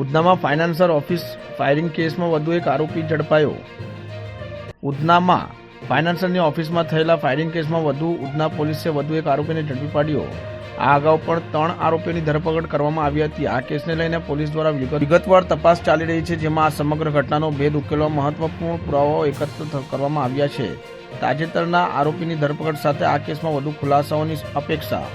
ઉધનામાં financier office firing કેસમાં વધુ એક આરોપી ઝડપાયો. ઉધનામાં ફાઇનાન્સરની ઓફિસમાં થયેલા ફાયરિંગ કેસમાં વધુ ઉધના પોલીસે વધુ એક આરોપીને ઝડપી પાડ્યો. આ અગાઉ પણ ત્રણ આરોપીઓની ધરપકડ કરવામાં આવી હતી. આ કેસને લઈને પોલીસ દ્વારા વિગતવાર તપાસ ચાલી રહી છે, જેમાં આ સમગ્ર ઘટનાનો ભેદ ઉકેલવા મહત્વપૂર્ણ પુરાવાઓ એકત્ર કરવામાં આવ્યા છે. તાજેતરના આરોપીની ધરપકડ સાથે આ કેસમાં વધુ ખુલાસાઓની અપેક્ષા